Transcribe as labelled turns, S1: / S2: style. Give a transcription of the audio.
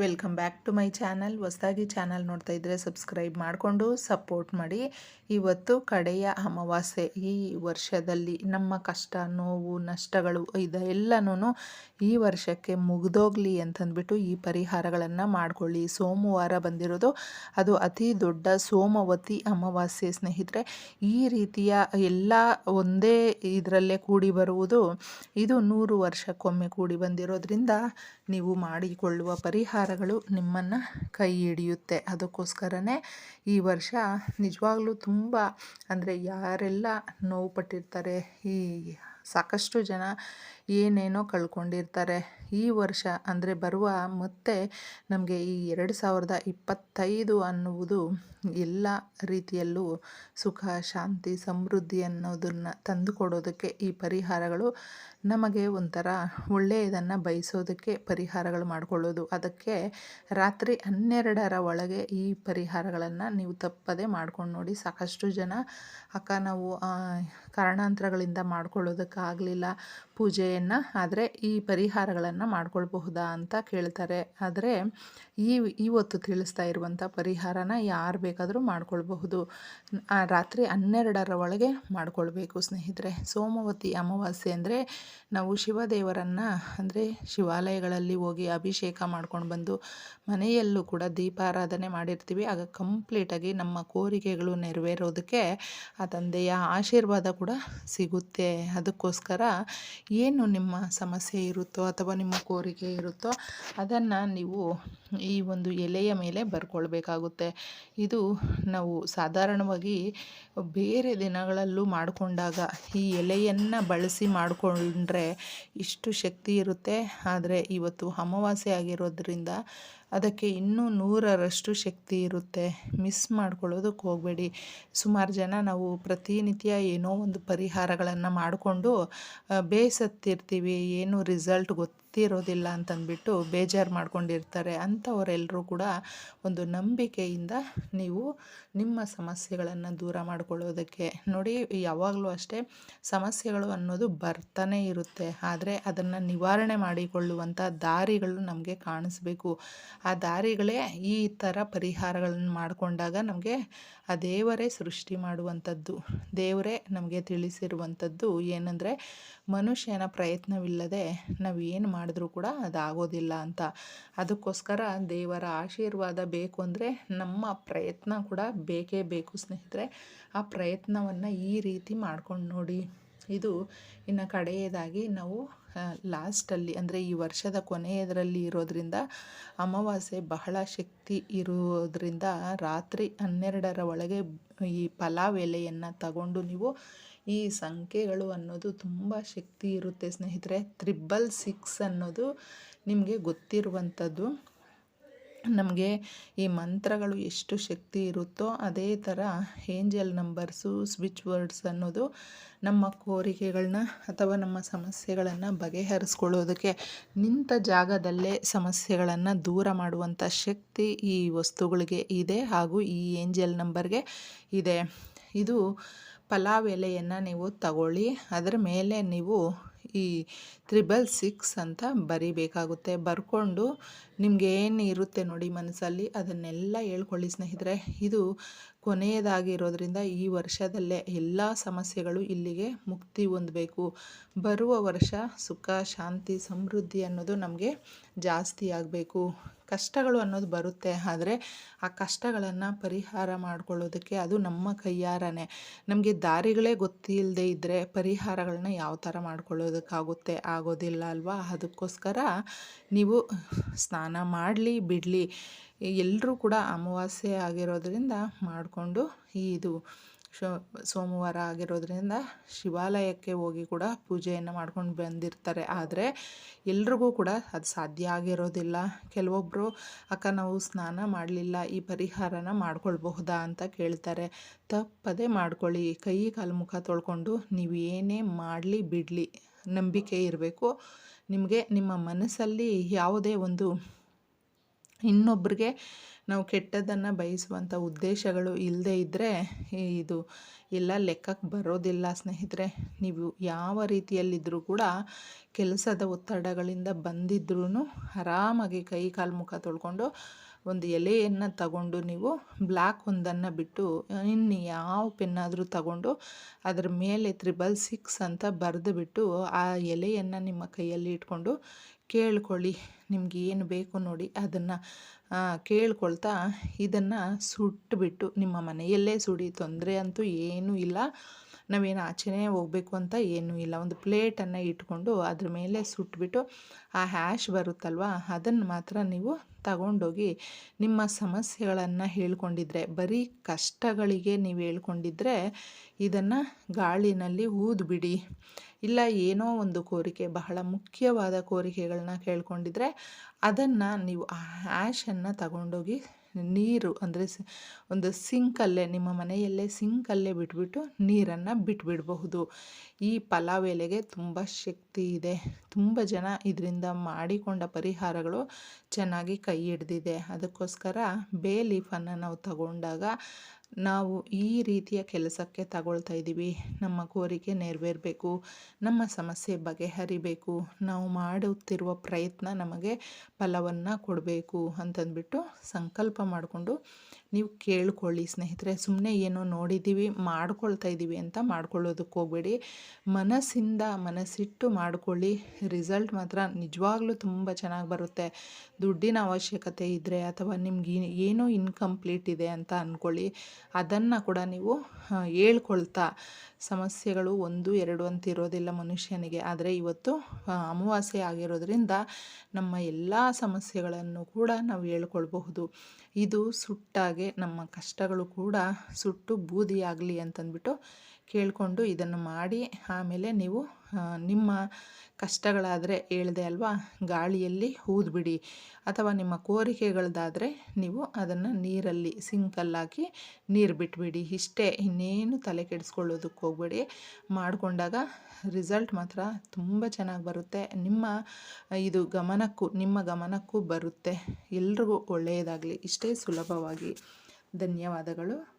S1: Welcome back to my channel ಹೊಸದಾಗಿ channel ನೋಡ್ತಾ ಇದ್ದರೆ ಸಬ್ಸ್ಕ್ರೈಬ್ ಮಾಡಿಕೊಂಡು ಸಪೋರ್ಟ್ ಮಾಡಿ. ಇವತ್ತು ಕಡೆಯ ಅಮಾವಾಸ್ಯೆ ಈ ವರ್ಷದಲ್ಲಿ ನಮ್ಮ ಕಷ್ಟ, ನೋವು, ನಷ್ಟಗಳು ಇದೆಲ್ಲನೂ ಈ ವರ್ಷಕ್ಕೆ ಮುಗಿದೋಗ್ಲಿ ಅಂತಂದ್ಬಿಟ್ಟು ಈ ಪರಿಹಾರಗಳನ್ನು ಮಾಡಿಕೊಳ್ಳಿ. ಸೋಮವಾರ ಬಂದಿರೋದು ಅದು ಅತಿ ದೊಡ್ಡ ಸೋಮವತಿ ಅಮಾವಾಸ್ಯೆ ಸ್ನೇಹಿತರೆ. ಈ ರೀತಿಯ ಎಲ್ಲ ಒಂದೇ ಇದರಲ್ಲೇ ಕೂಡಿ ಬರುವುದು, ಇದು ನೂರು ವರ್ಷಕ್ಕೊಮ್ಮೆ ಕೂಡಿ ಬಂದಿರೋದ್ರಿಂದ ನೀವು ಮಾಡಿಕೊಳ್ಳುವ ಪರಿಹಾರಗಳು ನಿಮ್ಮನ್ನು ಕೈ ಹಿಡಿಯುತ್ತೆ. ಅದಕ್ಕೋಸ್ಕರನೇ ಈ ವರ್ಷ ನಿಜವಾಗ್ಲೂ ತುಂಬ ಅಂದರೆ ಯಾರೆಲ್ಲ ನೋವು ಪಟ್ಟಿರ್ತಾರೆ ಈ ಸಾಕಷ್ಟು ಜನ ಏನೇನೋ ಕಳ್ಕೊಂಡಿರ್ತಾರೆ. ಈ ವರ್ಷ ಅಂದರೆ ಬರುವ ಮತ್ತೆ ನಮಗೆ ಈ ಎರಡು ಸಾವಿರದ ಇಪ್ಪತ್ತೈದು ಅನ್ನುವುದು ಎಲ್ಲ ರೀತಿಯಲ್ಲೂ ಸುಖ, ಶಾಂತಿ, ಸಮೃದ್ಧಿ ಅನ್ನೋದನ್ನು ತಂದುಕೊಡೋದಕ್ಕೆ ಈ ಪರಿಹಾರಗಳು ನಮಗೆ ಒಂಥರ ಒಳ್ಳೆಯದನ್ನು ಬಯಸೋದಕ್ಕೆ ಪರಿಹಾರಗಳು ಮಾಡಿಕೊಳ್ಳೋದು. ಅದಕ್ಕೆ ರಾತ್ರಿ ಹನ್ನೆರಡರ ಒಳಗೆ ಈ ಪರಿಹಾರಗಳನ್ನು ನೀವು ತಪ್ಪದೆ ಮಾಡ್ಕೊಂಡು ನೋಡಿ ಸಾಕಷ್ಟು ಜನ ಅಕ್ಕ ನಾವು ಕಾರಣಾಂತರಗಳಿಂದ ಮಾಡ್ಕೊಳ್ಳೋದಕ್ಕಾಗಲಿಲ್ಲ ಪೂಜೆಯನ್ನು, ಆದರೆ ಈ ಪರಿಹಾರಗಳನ್ನು ಮಾಡ್ಕೊಳ್ಬಹುದಾ ಅಂತ ಕೇಳ್ತಾರೆ. ಆದರೆ ಈ ಇವತ್ತು ತಿಳಿಸ್ತಾ ಇರುವಂಥ ಪರಿಹಾರನ ಯಾರು ಬೇಕಾದರೂ ಮಾಡ್ಕೊಳ್ಬಹುದು. ರಾತ್ರಿ ಹನ್ನೆರಡರ ಒಳಗೆ ಮಾಡಿಕೊಳ್ಬೇಕು ಸ್ನೇಹಿತರೆ. ಸೋಮವತಿ ಅಮಾವಾಸ್ಯೆ ಅಂದರೆ ನಾವು ಶಿವದೇವರನ್ನು, ಅಂದರೆ ಶಿವಾಲಯಗಳಲ್ಲಿ ಹೋಗಿ ಅಭಿಷೇಕ ಮಾಡ್ಕೊಂಡು ಬಂದು ಮನೆಯಲ್ಲೂ ಕೂಡ ದೀಪಾರಾಧನೆ ಮಾಡಿರ್ತೀವಿ. ಆಗ ಕಂಪ್ಲೀಟಾಗಿ ನಮ್ಮ ಕೋರಿಕೆಗಳು ನೆರವೇರೋದಕ್ಕೆ ಆ ತಂದೆಯ ಆಶೀರ್ವಾದ ಕೂಡ ಸಿಗುತ್ತೆ. ಅದಕ್ಕೋಸ್ಕರ ಏನು ನಿಮ್ಮ ಸಮಸ್ಯೆ ಇರುತ್ತೋ ಅಥವಾ ನಿಮ್ಮ ಕೋರಿಕೆ ಇರುತ್ತೋ ಅದನ್ನು ನೀವು ಈ ಒಂದು ಎಲೆಯ ಮೇಲೆ ಬರ್ಕೊಳ್ಬೇಕಾಗುತ್ತೆ. ಇದು ನಾವು ಸಾಧಾರಣವಾಗಿ ಬೇರೆ ದಿನಗಳಲ್ಲೂ ಮಾಡಿಕೊಂಡಾಗ ಈ ಎಲೆಯನ್ನು ಬಳಸಿ ಮಾಡಿಕೊಂಡ್ರೆ ಇಷ್ಟು ಶಕ್ತಿ ಇರುತ್ತೆ. ಆದರೆ ಇವತ್ತು ಅಮಾವಾಸ್ಯೆ ಆಗಿರೋದ್ರಿಂದ ಅದಕ್ಕೆ ಇನ್ನೂ ನೂರರಷ್ಟು ಶಕ್ತಿ ಇರುತ್ತೆ. ಮಿಸ್ ಮಾಡ್ಕೊಳ್ಳೋದಕ್ಕೆ ಹೋಗಬೇಡಿ. ಸುಮಾರು ಜನ ನಾವು ಪ್ರತಿನಿತ್ಯ ಏನೋ ಒಂದು ಪರಿಹಾರಗಳನ್ನು ಮಾಡಿಕೊಂಡು ಬೇಸತ್ತಿರ್ತೀವಿ. ಏನು ರಿಸಲ್ಟ್ ಗೊತ್ತು ಗೊತ್ತಿರೋದಿಲ್ಲ ಅಂತಂದ್ಬಿಟ್ಟು ಬೇಜಾರು ಮಾಡ್ಕೊಂಡಿರ್ತಾರೆ ಅಂಥವರೆಲ್ಲರೂ ಕೂಡ ಒಂದು ನಂಬಿಕೆಯಿಂದ ನೀವು ನಿಮ್ಮ ಸಮಸ್ಯೆಗಳನ್ನು ದೂರ ಮಾಡ್ಕೊಳ್ಳೋದಕ್ಕೆ. ನೋಡಿ, ಯಾವಾಗಲೂ ಅಷ್ಟೇ ಸಮಸ್ಯೆಗಳು ಅನ್ನೋದು ಬರ್ತಾನೆ ಇರುತ್ತೆ. ಆದರೆ ಅದನ್ನು ನಿವಾರಣೆ ಮಾಡಿಕೊಳ್ಳುವಂಥ ದಾರಿಗಳು ನಮಗೆ ಕಾಣಿಸ್ಬೇಕು. ಆ ದಾರಿಗಳೇ ಈ ಥರ ಪರಿಹಾರಗಳನ್ನು ಮಾಡಿಕೊಂಡಾಗ ನಮಗೆ ಆ ದೇವರೇ ಸೃಷ್ಟಿ ಮಾಡುವಂಥದ್ದು. ದೇವರೇ ನಮಗೆ ತಿಳಿಸಿರುವಂಥದ್ದು ಏನಂದರೆ ಮನುಷ್ಯನ ಪ್ರಯತ್ನವಿಲ್ಲದೆ ನಾವು ಏನು ಮಾಡಿದ್ರೂ ಕೂಡ ಅದಾಗೋದಿಲ್ಲ ಅಂತ. ಅದಕ್ಕೋಸ್ಕರ ದೇವರ ಆಶೀರ್ವಾದ ಬೇಕು ಅಂದರೆ ನಮ್ಮ ಪ್ರಯತ್ನ ಕೂಡ ಬೇಕೇ ಬೇಕು ಸ್ನೇಹಿತರೆ. ಆ ಪ್ರಯತ್ನವನ್ನು ಈ ರೀತಿ ಮಾಡ್ಕೊಂಡು ನೋಡಿ. ಇದು ಇನ್ನು ಕಡೆಯದಾಗಿ ನಾವು ಲಾಸ್ಟಲ್ಲಿ ಅಂದರೆ ಈ ವರ್ಷದ ಕೊನೆಯದರಲ್ಲಿ ಇರೋದರಿಂದ ಅಮಾವಾಸ್ಯೆ ಬಹಳ ಶಕ್ತಿ ಇರೋದರಿಂದ ರಾತ್ರಿ ಹನ್ನೆರಡರ ಒಳಗೆ ಈ ಪಲಾವ್ ಎಲೆಯನ್ನು ತಗೊಂಡು ನೀವು ಈ ಸಂಖ್ಯೆಗಳು ಅನ್ನೋದು ತುಂಬ ಶಕ್ತಿ ಇರುತ್ತೆ ಸ್ನೇಹಿತರೆ. ತ್ರಿಬಲ್ ಸಿಕ್ಸ್ ಅನ್ನೋದು ನಿಮಗೆ ಗೊತ್ತಿರುವಂಥದ್ದು. ನಮಗೆ ಈ ಮಂತ್ರಗಳು ಎಷ್ಟು ಶಕ್ತಿ ಇರುತ್ತೋ ಅದೇ ಥರ ಏಂಜಲ್ ನಂಬರ್ಸು ಸ್ವಿಚ್ ವರ್ಡ್ಸ್ ಅನ್ನೋದು ನಮ್ಮ ಕೋರಿಕೆಗಳನ್ನ ಅಥವಾ ನಮ್ಮ ಸಮಸ್ಯೆಗಳನ್ನು ಬಗೆಹರಿಸ್ಕೊಳ್ಳೋದಕ್ಕೆ, ನಿಂತ ಜಾಗದಲ್ಲೇ ಸಮಸ್ಯೆಗಳನ್ನು ದೂರ ಮಾಡುವಂಥ ಶಕ್ತಿ ಈ ವಸ್ತುಗಳಿಗೆ ಇದೆ ಹಾಗೂ ಈ ಏಂಜಲ್ ನಂಬರ್ಗೆ ಇದೆ. ಇದು ಪಲಾವ್ ಎಲೆಯನ್ನು ನೀವು ತಗೊಳ್ಳಿ. ಅದರ ಮೇಲೆ ನೀವು ಈ ತ್ರಿಬಲ್ ಸಿಕ್ಸ್ ಅಂತ ಬರಿಬೇಕಾಗುತ್ತೆ. ಬರ್ಕೊಂಡು ನಿಮಗೆ ಏನು ಇರುತ್ತೆ ನೋಡಿ ಮನಸ್ಸಲ್ಲಿ. ಅದನ್ನೆಲ್ಲ ಹೇಳ್ಕೊಳ್ಳಿ ಸ್ನೇಹಿತರೆ. ಇದು ಕೊನೆಯದಾಗಿರೋದ್ರಿಂದ ಈ ವರ್ಷದಲ್ಲೇ ಎಲ್ಲ ಸಮಸ್ಯೆಗಳು ಇಲ್ಲಿಗೆ ಮುಕ್ತಿ ಹೊಂದಬೇಕು. ಬರುವ ವರ್ಷ ಸುಖ, ಶಾಂತಿ, ಸಮೃದ್ಧಿ ಅನ್ನೋದು ನಮಗೆ ಜಾಸ್ತಿ ಆಗಬೇಕು. ಕಷ್ಟಗಳು ಅನ್ನೋದು ಬರುತ್ತೆ, ಆದರೆ ಆ ಕಷ್ಟಗಳನ್ನು ಪರಿಹಾರ ಮಾಡ್ಕೊಳ್ಳೋದಕ್ಕೆ ಅದು ನಮ್ಮ ಕೈಯಾರನೇ. ನಮಗೆ ದಾರಿಗಳೇ ಗೊತ್ತಿಲ್ಲದೆ ಇದ್ದರೆ ಪರಿಹಾರಗಳನ್ನ ಯಾವ ಥರ ಮಾಡ್ಕೊಳ್ಳೋದಕ್ಕಾಗುತ್ತೆ, ಆಗೋದಿಲ್ಲ ಅಲ್ವಾ? ಅದಕ್ಕೋಸ್ಕರ ನೀವು ಸ್ನಾನ ಮಾಡಲಿ, ಬಿಡಲಿ. ಎಲ್ಲರೂ ಕೂಡ ಅಮಾವಾಸ್ಯೆ ಆಗಿರೋದ್ರಿಂದ ಮಾಡಿಕೊಂಡು ಇದು ಶೋ, ಸೋಮವಾರ ಆಗಿರೋದ್ರಿಂದ ಶಿವಾಲಯಕ್ಕೆ ಹೋಗಿ ಕೂಡ ಪೂಜೆಯನ್ನು ಮಾಡ್ಕೊಂಡು ಬಂದಿರ್ತಾರೆ. ಆದರೆ ಎಲ್ರಿಗೂ ಕೂಡ ಅದು ಸಾಧ್ಯ ಆಗಿರೋದಿಲ್ಲ. ಕೆಲವೊಬ್ಬರು ಅಕ್ಕ, ನಾವು ಸ್ನಾನ ಮಾಡಲಿಲ್ಲ, ಈ ಪರಿಹಾರನ ಮಾಡ್ಕೊಳ್ಬಹುದಾ? ಅಂತ ಕೇಳ್ತಾರೆ. ತಪ್ಪದೇ ಮಾಡ್ಕೊಳ್ಳಿ. ಕೈ, ಕಾಲು, ಮುಖ ತೊಳ್ಕೊಂಡು ನೀವು ಏನೇ ಮಾಡಲಿ, ಬಿಡಲಿ. ನಂಬಿಕೆ ಇರಬೇಕು. ನಿಮಗೆ ನಿಮ್ಮ ಮನಸ್ಸಲ್ಲಿ ಯಾವುದೇ ಒಂದು ಇನ್ನೊಬ್ರಿಗೆ ನಾವು ಕೆಟ್ಟದ್ದನ್ನು ಬಯಸುವಂಥ ಉದ್ದೇಶಗಳು ಇಲ್ಲದೆ ಇದ್ದರೆ ಇದು ಎಲ್ಲ ಲೆಕ್ಕಕ್ಕೆ ಬರೋದಿಲ್ಲ ಸ್ನೇಹಿತರೆ. ನೀವು ಯಾವ ರೀತಿಯಲ್ಲಿದ್ದರೂ ಕೂಡ ಕೆಲಸದ ಒತ್ತಡಗಳಿಂದ ಬಂದಿದ್ರೂ ಆರಾಮಾಗಿ ಕೈ ಕಾಲು ಮುಖ ತೊಳ್ಕೊಂಡು ಒಂದು ಎಲೆಯನ್ನು ತಗೊಂಡು ನೀವು ಬ್ಲ್ಯಾಕ್ ಒಂದನ್ನು ಬಿಟ್ಟು ಇನ್ನು ಯಾವ ಪೆನ್ನಾದರೂ ತಗೊಂಡು ಅದರ ಮೇಲೆ ತ್ರಿಬಲ್ ಸಿಕ್ಸ್ ಅಂತ ಬರೆದು ಬಿಟ್ಟು ಆ ಎಲೆಯನ್ನು ನಿಮ್ಮ ಕೈಯಲ್ಲಿ ಇಟ್ಕೊಂಡು ಕೇಳ್ಕೊಳ್ಳಿ, ನಿಮ್ಗೆ ಏನು ಬೇಕು ನೋಡಿ ಅದನ್ನು ಕೇಳ್ಕೊಳ್ತಾ ಇದನ್ನು ಸುಟ್ಟುಬಿಟ್ಟು ನಿಮ್ಮ ಮನೆಯಲ್ಲೇ ಸುಡಿ, ತೊಂದರೆ ಅಂತೂ ಏನೂ ಇಲ್ಲ. ನಾವೇನು ಆಚೆನೇ ಹೋಗಬೇಕು ಅಂತ ಏನೂ ಇಲ್ಲ. ಒಂದು ಪ್ಲೇಟನ್ನು ಇಟ್ಕೊಂಡು ಅದ್ರ ಮೇಲೆ ಸುಟ್ಬಿಟ್ಟು ಆ ಹ್ಯಾಶ್ ಬರುತ್ತಲ್ವ, ಅದನ್ನು ಮಾತ್ರ ನೀವು ತಗೊಂಡೋಗಿ ನಿಮ್ಮ ಸಮಸ್ಯೆಗಳನ್ನು ಹೇಳ್ಕೊಂಡಿದ್ರೆ, ಬರೀ ಕಷ್ಟಗಳಿಗೆ ನೀವು ಹೇಳ್ಕೊಂಡಿದ್ರೆ ಇದನ್ನು ಗಾಳಿನಲ್ಲಿ ಊದ್ಬಿಡಿ. ಇಲ್ಲ, ಏನೋ ಒಂದು ಕೋರಿಕೆ, ಬಹಳ ಮುಖ್ಯವಾದ ಕೋರಿಕೆಗಳನ್ನ ಕೇಳ್ಕೊಂಡಿದ್ರೆ ಅದನ್ನು ನೀವು ಆ ಹ್ಯಾಶನ್ನು ತಗೊಂಡೋಗಿ ನೀರು ಅಂದರೆ ಒಂದು ಸಿಂಕಲ್ಲೇ, ನಿಮ್ಮ ಮನೆಯಲ್ಲೇ ಸಿಂಕಲ್ಲೇ ಬಿಟ್ಬಿಟ್ಟು ನೀರನ್ನು ಬಿಟ್ಬಿಡಬಹುದು. ಈ ಪಲಾವ್ ಎಲೆಗೆ ತುಂಬ ಶಕ್ತಿ ಇದೆ. ತುಂಬ ಜನ ಇದರಿಂದ ಮಾಡಿಕೊಂಡ ಪರಿಹಾರಗಳು ಚೆನ್ನಾಗಿ ಕೈ ಹಿಡ್ದಿದೆ. ಅದಕ್ಕೋಸ್ಕರ ಬೇ ಲೀಫನ್ನು ನಾವು ತಗೊಂಡಾಗ ನಾವು ಈ ರೀತಿಯ ಕೆಲಸಕ್ಕೆ ತಗೊಳ್ತಾ ಇದ್ದೀವಿ. ನಮ್ಮ ಕೋರಿಕೆ ನೆರವೇರಬೇಕು. ನಮ್ಮ ಸಮಸ್ಯೆ ಬಗೆಹರಿಬೇಕು. ನಾವು ಮಾಡುತ್ತಿರುವ ಪ್ರಯತ್ನ ನಮಗೆ ಫಲವನ್ನು ಕೊಡಬೇಕು ಅಂತಂದ್ಬಿಟ್ಟು ಸಂಕಲ್ಪ ಮಾಡಿಕೊಂಡು ನೀವು ಕೇಳ್ಕೊಳ್ಳಿ ಸ್ನೇಹಿತರೆ ಸುಮ್ಮನೆ ಏನೋ ನೋಡಿದ್ದೀವಿ, ಮಾಡ್ಕೊಳ್ತಾ ಇದ್ದೀವಿ ಅಂತ ಮಾಡ್ಕೊಳ್ಳೋದಕ್ಕೆ ಹೋಗಬೇಡಿ. ಮನಸ್ಸಿಂದ ಮನಸ್ಸಿಟ್ಟು ಮಾಡ್ಕೊಳ್ಳಿ. ರಿಸಲ್ಟ್ ಮಾತ್ರ ನಿಜವಾಗ್ಲೂ ತುಂಬ ಚೆನ್ನಾಗಿ ಬರುತ್ತೆ. ದುಡ್ಡಿನ ಅವಶ್ಯಕತೆ ಇದ್ದರೆ ಅಥವಾ ನಿಮ್ಗೆ ಏನೋ ಇನ್ಕಂಪ್ಲೀಟ್ ಇದೆ ಅಂತ ಅಂದ್ಕೊಳ್ಳಿ ಅದನ್ನು ಕೂಡ ನೀವು ಹೇಳ್ಕೊಳ್ತಾ ಸಮಸ್ಯೆಗಳು ಒಂದು, ಎರಡು ಅಂತ ಇರೋದಿಲ್ಲ ಮನುಷ್ಯನಿಗೆ. ಆದರೆ ಇವತ್ತು ಅಮಾವಾಸ್ಯೆ ಆಗಿರೋದ್ರಿಂದ ನಮ್ಮ ಎಲ್ಲ ಸಮಸ್ಯೆಗಳನ್ನು ಕೂಡ ನಾವು ಹೇಳ್ಕೊಳ್ಬಹುದು. ಇದು ಸುಟ್ಟಾಗೆ ನಮ್ಮ ಕಷ್ಟಗಳು ಕೂಡ ಸುಟ್ಟು ಬೂದಿಯಾಗಲಿ ಅಂತಂದ್ಬಿಟ್ಟು ಕೇಳಿಕೊಂಡು ಇದನ್ನು ಮಾಡಿ, ಆಮೇಲೆ ನೀವು ನಿಮ್ಮ ಕಷ್ಟಗಳಾದರೆ ಹೇಳಿದೆ ಅಲ್ವಾ, ಗಾಳಿಯಲ್ಲಿ ಊದ್ಬಿಡಿ ಅಥವಾ ನಿಮ್ಮ ಕೋರಿಕೆಗಳದ್ದಾದರೆ ನೀವು ಅದನ್ನು ನೀರಲ್ಲಿ ಸಿಂಕಲ್ಲಾಕಿ ನೀರು ಬಿಟ್ಬಿಡಿ. ಇಷ್ಟೇ, ಇನ್ನೇನು ತಲೆ ಕೆಡಿಸ್ಕೊಳ್ಳೋದಕ್ಕೆ ಹೋಗ್ಬೇಡಿ. ಮಾಡಿಕೊಂಡಾಗ ರಿಸಲ್ಟ್ ಮಾತ್ರ ತುಂಬ ಚೆನ್ನಾಗಿ ಬರುತ್ತೆ. ನಿಮ್ಮ, ಇದು ಗಮನಕ್ಕೂ, ನಿಮ್ಮ ಗಮನಕ್ಕೂ ಬರುತ್ತೆ. ಎಲ್ರಿಗೂ ಒಳ್ಳೆಯದಾಗಲಿ. ಇಷ್ಟೇ ಸುಲಭವಾಗಿ. ಧನ್ಯವಾದಗಳು.